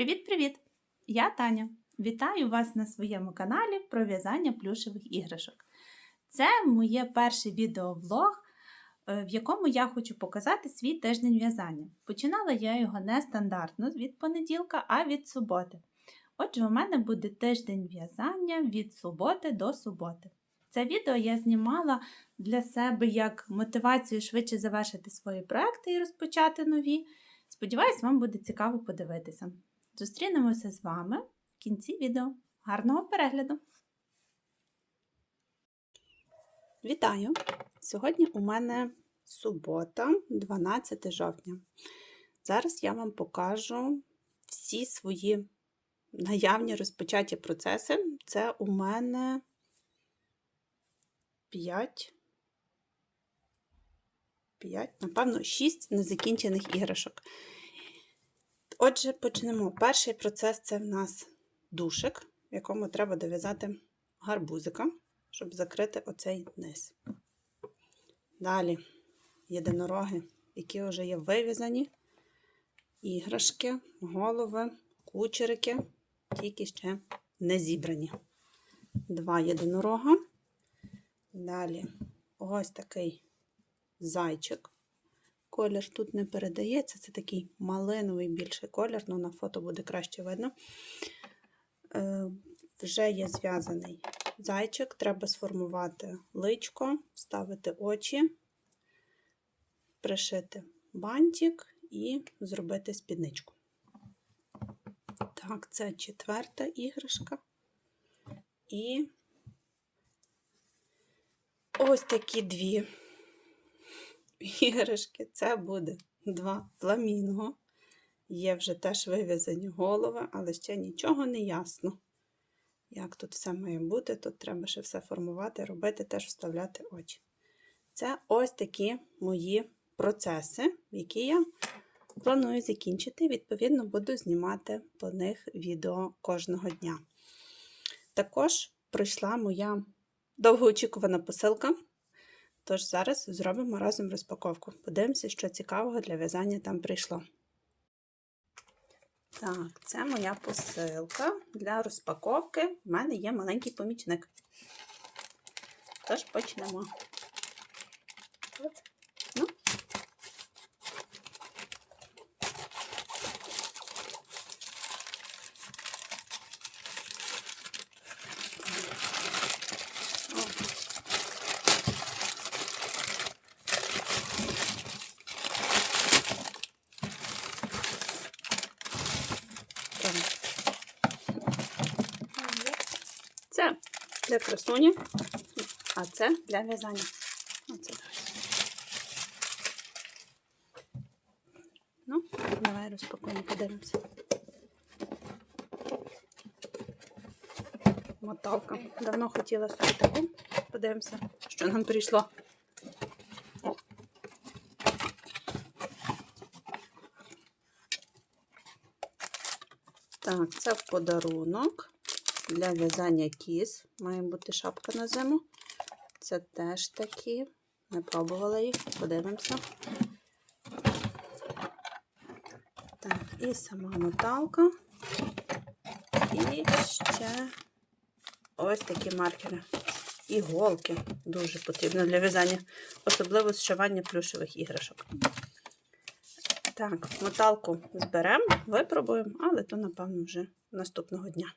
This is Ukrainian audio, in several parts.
Привіт-привіт! Я Таня. Вітаю вас на своєму каналі про в'язання плюшевих іграшок. Це моє перше відеоблог, е, в якому я хочу показати свій тиждень в'язання. Починала я його не стандартно від понеділка, а від суботи. Отже, у мене буде тиждень в'язання від суботи до суботи. Це відео я знімала для себе як мотивацію швидше завершити свої проекти і розпочати нові. Сподіваюсь, вам буде цікаво подивитися. Зустрінемося з вами в кінці відео. Гарного перегляду! Вітаю! Сьогодні у мене субота, 12 жовтня. Зараз я вам покажу всі свої наявні розпочаті процеси. Це у мене 5, 5, напевно, 6 незакінчених іграшок. Отже, почнемо. Перший процес це в нас душик, в якому треба дов'язати гарбузика, щоб закрити оцей низ. Далі єдинороги, які вже є вив'язані, іграшки, голови, кучерики, тільки ще не зібрані. Два єдинорога. Далі ось такий зайчик. Колір тут не передається, це такий малиновий більший колір, але на фото буде краще видно. Е, Вже є зв'язаний зайчик, треба сформувати личко, вставити очі, пришити бантик і зробити спідничку. Так, це четверта іграшка. І ось такі дві іграшки. Це буде два фламінго. Є вже теж вив'язані голови, але ще нічого не ясно. Як тут все має бути, тут треба ще все формувати, робити, теж вставляти очі. Це ось такі мої процеси, які я планую закінчити. Відповідно, буду знімати по них відео кожного дня. Також пройшла моя довгоочікувана посилка. Тож зараз зробимо разом розпаковку. Подивимося, що цікавого для в'язання там прийшло. Так, це моя посилка для розпаковки. В мене є маленький помічник. Тож почнемо. Ну. Це для красуні, а це для в'язання. Оце. Ну, давай розпакуємо, подивимося. Моталка. Давно хотіла собі таку. Подивимося, що нам прийшло. Так, це подарунок для в'язання кіз. Має бути шапка на зиму. Це теж такі. Не пробувала їх, подивимося. Так, і сама моталка. І ще ось такі маркери. Іголки дуже потрібно для в'язання, особливо зшивання плюшевих іграшок. Так, моталку зберемо, випробуємо, але то, напевно, вже наступного дня.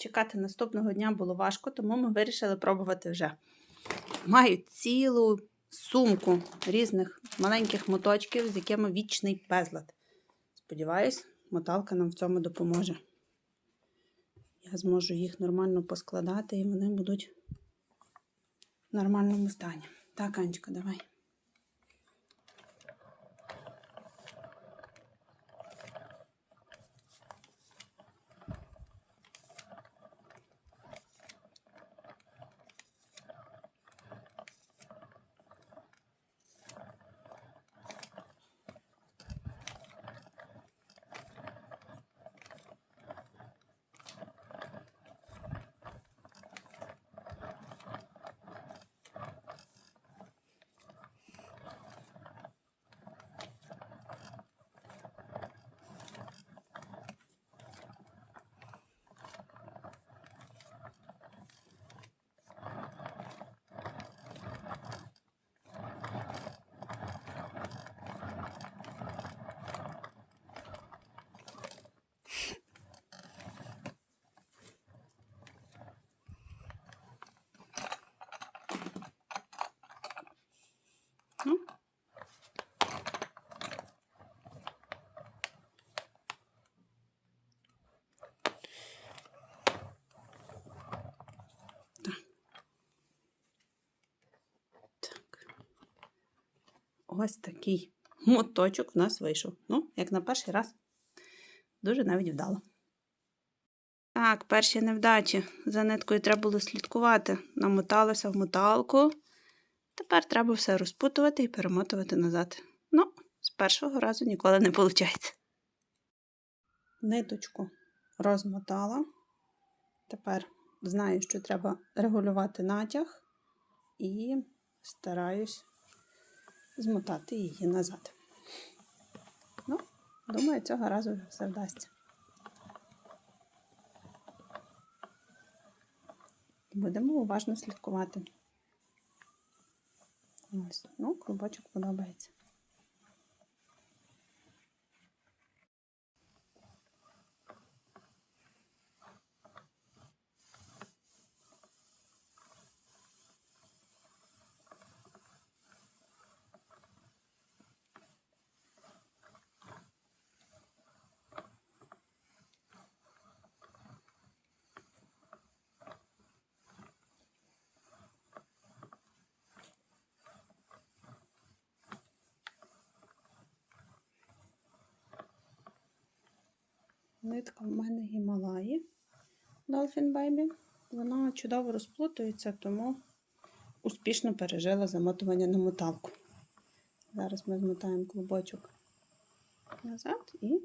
Чекати наступного дня було важко, тому ми вирішили пробувати вже. Маю цілу сумку різних маленьких моточків, з якими вічний безлад. Сподіваюсь, моталка нам в цьому допоможе. Я зможу їх нормально поскладати, і вони будуть в нормальному стані. Так, Анечка, давай. Ось такий моточок в нас вийшов. Ну, як на перший раз, дуже навіть вдало. Так, перші невдачі. За ниткою треба було слідкувати. Намоталося в моталку. Тепер треба все розпутувати і перемотувати назад. Ну, з першого разу ніколи не виходить. Ниточку розмотала. Тепер знаю, що треба регулювати натяг і стараюсь змотати її назад. Ну, думаю, цього разу вже все вдасться. Будемо уважно слідкувати. Ось, ну, клубочок подобається. Нитка в мене Гімалаї Dolphin Baby. Вона чудово розплутується, тому успішно пережила замотування на моталку. Зараз ми змотаємо клубочок назад і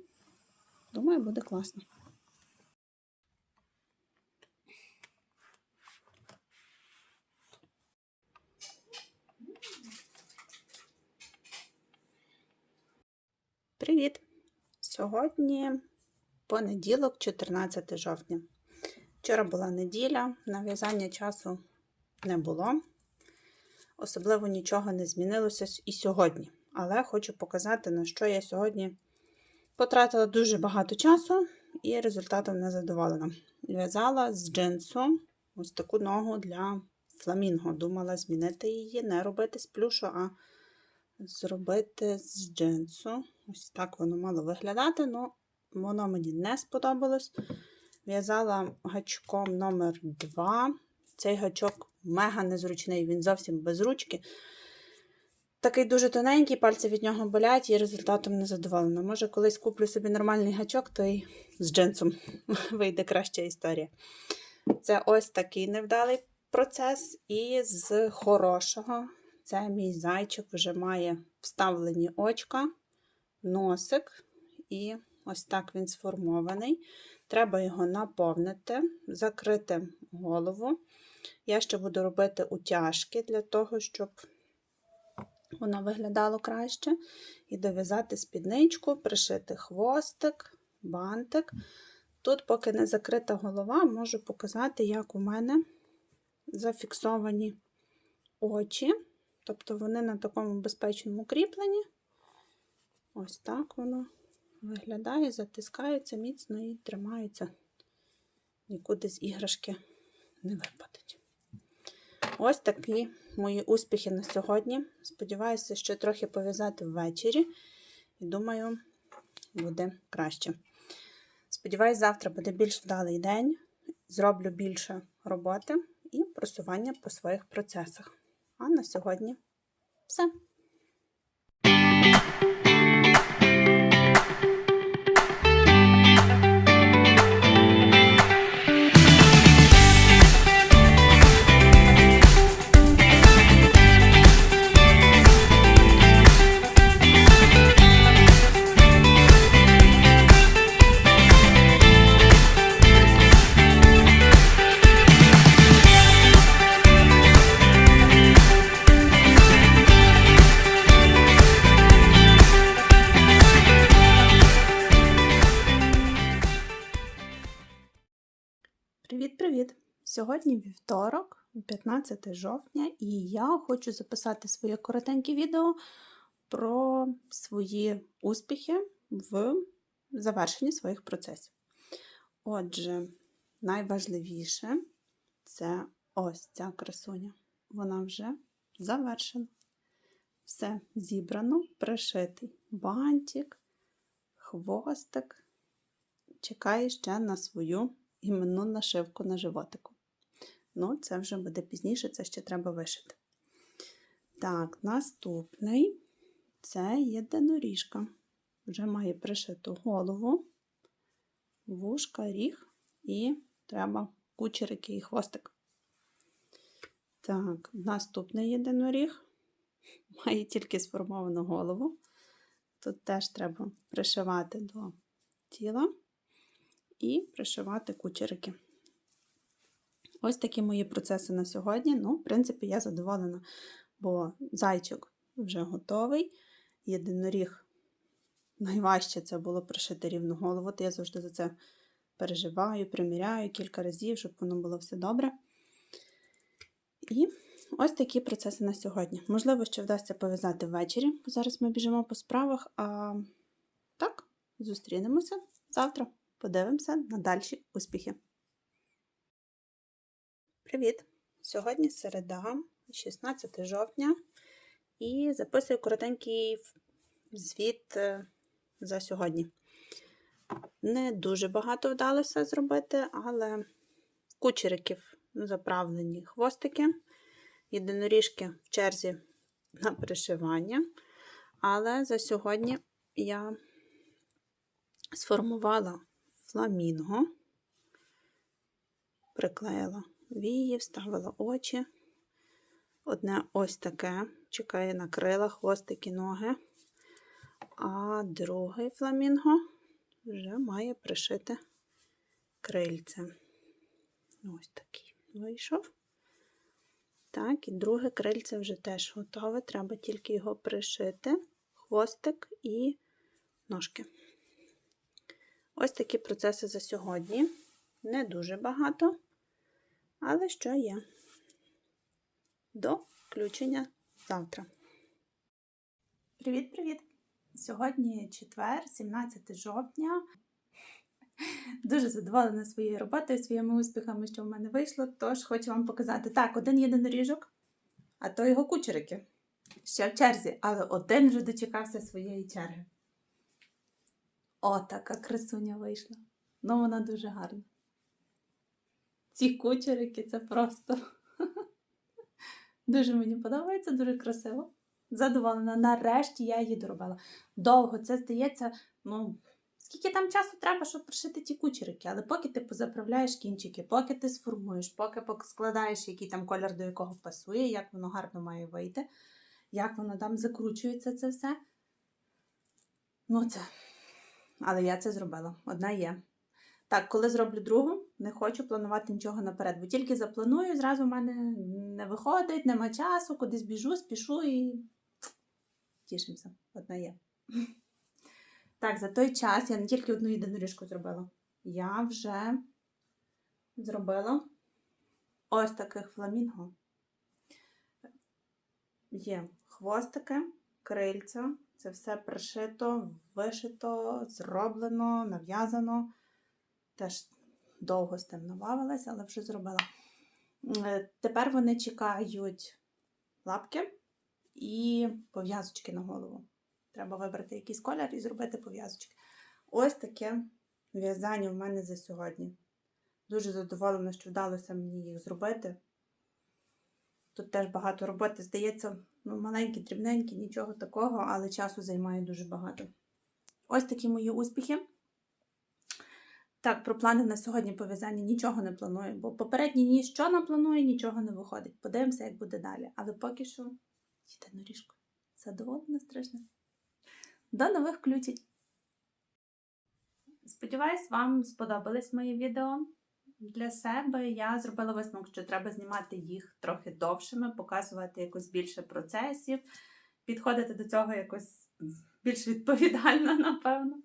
думаю, буде класно. Привіт! Сьогодні понеділок, 14 жовтня. Вчора була неділя, нав'язання часу не було. Особливо нічого не змінилося і сьогодні. Але хочу показати, на що я сьогодні потратила дуже багато часу і результатом не задоволена. В'язала з джинсу ось таку ногу для фламінго. Думала змінити її, не робити з плюшу, а зробити з джинсу. Ось так воно мало виглядати. Ну, воно мені не сподобалось. В'язала гачком номер 2 Цей гачок мега незручний, він зовсім без ручки. Такий дуже тоненький, пальці від нього болять і результатом не задоволена. Може, колись куплю собі нормальний гачок, то й з джинсом вийде краща історія. Це ось такий невдалий процес. І з хорошого це мій зайчик вже має вставлені очка, носик і Ось так він сформований. Треба його наповнити, закрити голову. Я ще буду робити утяжки для того, щоб воно виглядало краще. І дов'язати спідничку, пришити хвостик, бантик. Тут, поки не закрита голова, можу показати, як у мене зафіксовані очі. Тобто вони на такому безпечному кріпленні. Ось так воно виглядає, затискається міцно і тримається, нікуди з іграшки не випадуть. Ось такі мої успіхи на сьогодні. Сподіваюся, що трохи пов'язати ввечері, і думаю, буде краще. Сподіваюсь, завтра буде більш вдалий день. Зроблю більше роботи і просування по своїх процесах. А на сьогодні все. Привіт-привіт! Сьогодні вівторок, 15 жовтня, і я хочу записати своє коротеньке відео про свої успіхи в завершенні своїх процесів. Отже, найважливіше це ось ця красуня. Вона вже завершена. Все зібрано, пришитий бантик, хвостик. Чекає ще на свою іменну нашивку на животику. Ну, це вже буде пізніше, це ще треба вишити. Так, наступний Це єдиноріжка. Вже має пришиту голову, вушка, ріг і треба кучерики і хвостик. Так, наступний єдиноріг має тільки сформовану голову. Тут теж треба пришивати до тіла і пришивати кучерики. Ось такі мої процеси на сьогодні. Ну, в принципі, я задоволена, бо зайчик вже готовий. Єдиноріг найважче це було пришити рівну голову. То я завжди за це переживаю, приміряю кілька разів, щоб воно було все добре. І ось такі процеси на сьогодні. Можливо, ще вдасться пов'язати ввечері, бо зараз ми біжимо по справах. А так, зустрінемося завтра. Подивимося на дальші успіхи. Привіт! Сьогодні середа, 16 жовтня, і записую коротенький звіт е, за сьогодні. Не дуже багато вдалося зробити, але кучериків заправлені хвостики, єдиноріжки в черзі на пришивання. Але за сьогодні я сформувала фламінго, приклеїла вії, вставила очі. Одне ось таке, чекає на крила, хвостики, ноги. А другий фламінго вже має пришити крильце. Ось такий вийшов. Так, і друге крильце вже теж готове. Треба тільки його пришити, хвостик і ножки. Ось такі процеси за сьогодні. Не дуже багато, але що є. До включення завтра. Привіт-привіт! Сьогодні четвер, 17 жовтня. Дуже задоволена своєю роботою, своїми успіхами, що в мене вийшло. Тож хочу вам показати. Так, один єдиноріжок, а то його кучерики. Ще в черзі, але один вже дочекався своєї черги. О, така красуня вийшла. Ну, вона дуже гарна. Ці кучерики це просто. Дуже мені подобається, дуже красиво. Задоволена. Нарешті я її доробила. Довго це здається, ну, скільки там часу треба, щоб пришити ті кучерики, але поки ти позаправляєш кінчики, поки ти сформуєш, поки складаєш, який там колір до якого пасує, як воно гарно має вийти, як воно там закручується це все. Ну, це. Але я це зробила. Одна є. Так, коли зроблю другу, не хочу планувати нічого наперед, бо тільки запланую, зразу в мене не виходить, нема часу, кудись біжу, спішу і тішимося. Одна є. Так, за той час я не тільки одну єдиноріжку зробила. Я вже зробила ось таких фламінго. Є хвостики, крильця. Це все пришито, вишито, зроблено, нав'язано. Теж довго з тим набавилась, але вже зробила. Е, Тепер вони чекають лапки і пов'язочки на голову. Треба вибрати якийсь колір і зробити пов'язочки. Ось таке в'язання в мене за сьогодні. Дуже задоволена, що вдалося мені їх зробити. Тут теж багато роботи, здається, ну, маленькі, дрібненькі, нічого такого, але часу займає дуже багато. Ось такі мої успіхи. Так, про плани на сьогодні по в'язанню нічого не планую, бо попередні ні що не планую, нічого не виходить. Подивимося, як буде далі. Але поки що їде норіжку. Задоволена страшно. До нових включень! Сподіваюсь, вам сподобались мої відео. Для себе я зробила висновок, що треба знімати їх трохи довшими, показувати якось більше процесів, підходити до цього якось більш відповідально, напевно.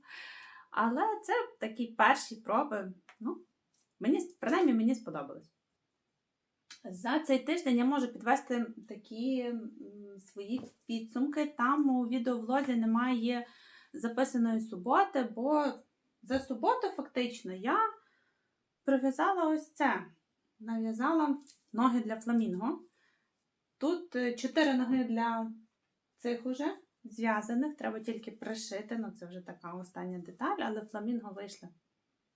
Але це такі перші проби. Ну, мені, принаймні, мені сподобалось. За цей тиждень я можу підвести такі свої підсумки. Там у відеовлозі немає записаної суботи, бо за суботу фактично я прив'язала ось це. Нав'язала ноги для фламінго. Тут чотири ноги для цих уже зв'язаних, треба тільки пришити. Ну, це вже така остання деталь, але фламінго вийшли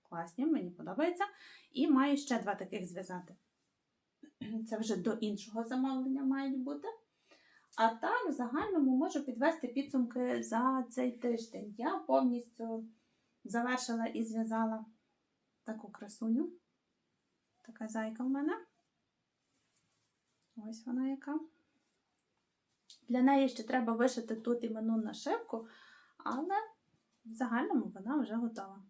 класні, мені подобається. І маю ще два таких зв'язати. Це вже до іншого замовлення мають бути. А так, в загальному можу підвести підсумки за цей тиждень. Я повністю завершила і зв'язала таку красуню. Така зайка в мене. Ось вона яка. Для неї ще треба вишити тут іменну нашивку, але в загальному вона вже готова.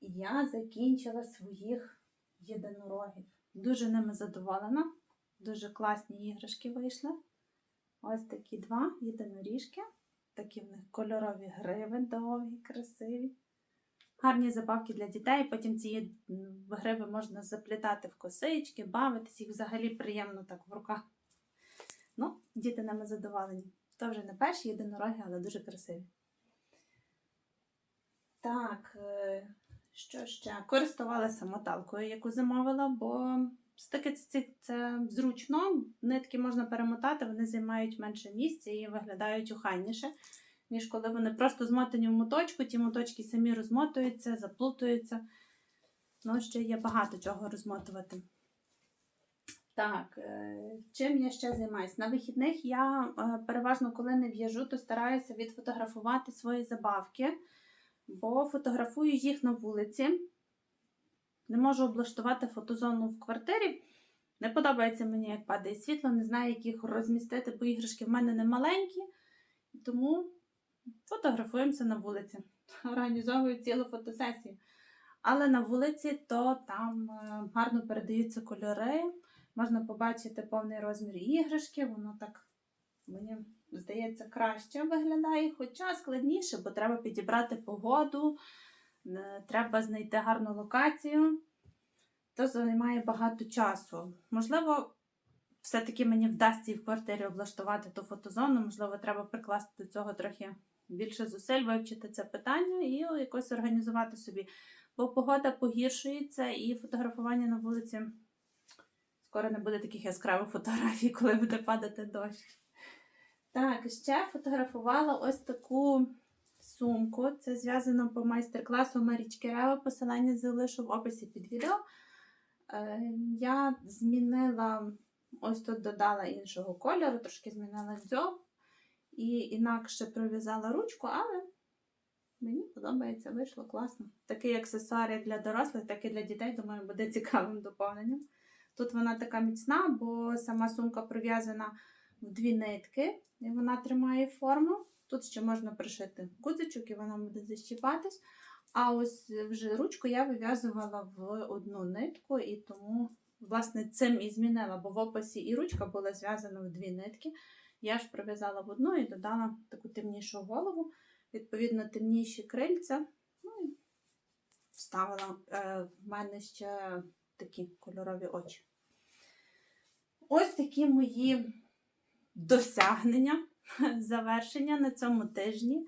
І я закінчила своїх єдинорогів. Дуже ними задоволена. Дуже класні іграшки вийшли. Ось такі два єдиноріжки. Такі в них кольорові гриви, довгі, красиві. Гарні забавки для дітей. Потім ці гриви можна заплітати в косички, бавитись, їх взагалі приємно так в руках. Ну, діти ними задоволені. То вже не перші єдинороги, але дуже красиві. Так, е, що ще? Користувалася моталкою, яку замовила, бо все-таки це, це зручно. Нитки можна перемотати, вони займають менше місця і виглядають охайніше, ніж коли вони просто змотані в моточку, ті моточки самі розмотуються, заплутуються. Ну, ще є багато чого розмотувати. Так, е, чим я ще займаюся? На вихідних я е, переважно, коли не в'яжу, то стараюся відфотографувати свої забавки, бо фотографую їх на вулиці. Не можу облаштувати фотозону в квартирі. Не подобається мені, як падає світло, не знаю, як їх розмістити, бо іграшки в мене не маленькі. Тому фотографуємося на вулиці. Організовую цілу фотосесію. Але на вулиці то там е, гарно передаються кольори. Можна побачити повний розмір іграшки, воно так, мені здається, краще виглядає, хоча складніше, бо треба підібрати погоду, е, треба знайти гарну локацію. То займає багато часу. Можливо, все-таки мені вдасться і в квартирі облаштувати ту фотозону, можливо, треба прикласти до цього трохи більше зусиль, вивчити це питання і якось організувати собі. Бо погода погіршується і фотографування на вулиці. Скоро не буде таких яскравих фотографій, коли буде падати дощ. Так, ще фотографувала ось таку сумку. Це зв'язано по майстер-класу Марічки Рева. Посилання залишу в описі під відео. Е, Я змінила, ось тут додала іншого кольору, трошки змінила дзьоб і інакше прив'язала ручку, але мені подобається, вийшло класно. Такий аксесуар як для дорослих, так і для дітей, думаю, буде цікавим доповненням. Тут вона така міцна, бо сама сумка прив'язана в дві нитки, і вона тримає форму. Тут ще можна пришити гудзичок, і вона буде защіпатись. А ось вже ручку я вив'язувала в одну нитку, і тому, власне, цим і змінила, бо в описі і ручка була зв'язана в дві нитки. Я ж прив'язала в одну і додала таку темнішу голову, відповідно, темніші крильця. Ну і вставила е, в мене ще такі кольорові очі. Ось такі мої досягнення, завершення на цьому тижні.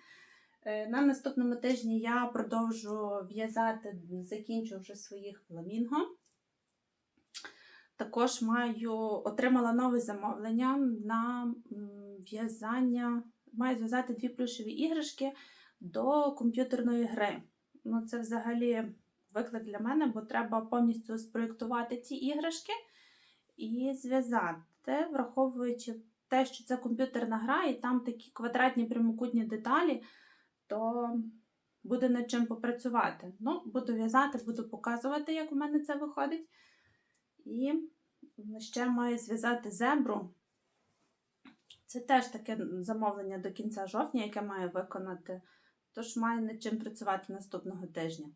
Е, На наступному тижні я продовжу в'язати, закінчу вже своїх фламінго. Також маю отримала нове замовлення на в'язання. Маю зв'язати дві плюшеві іграшки до комп'ютерної гри. Ну, це взагалі виклик для мене, бо треба повністю спроєктувати ці іграшки і зв'язати, враховуючи те, що це комп'ютерна гра, і там такі квадратні прямокутні деталі, то буде над чим попрацювати. Ну, буду в'язати, буду показувати, як у мене це виходить. І ще маю зв'язати зебру. Це теж таке замовлення до кінця жовтня, яке маю виконати. Тож маю над чим працювати наступного тижня.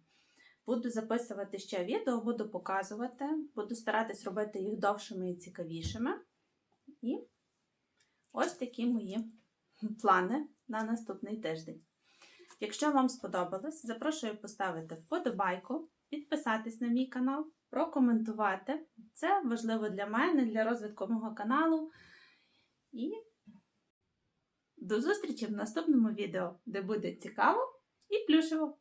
Буду записувати ще відео, буду показувати, буду старатись робити їх довшими і цікавішими. І ось такі мої плани на наступний тиждень. Якщо вам сподобалось, запрошую поставити вподобайку, підписатись на мій канал, прокоментувати. Це важливо для мене, для розвитку мого каналу. І до зустрічі в наступному відео, де буде цікаво і плюшево!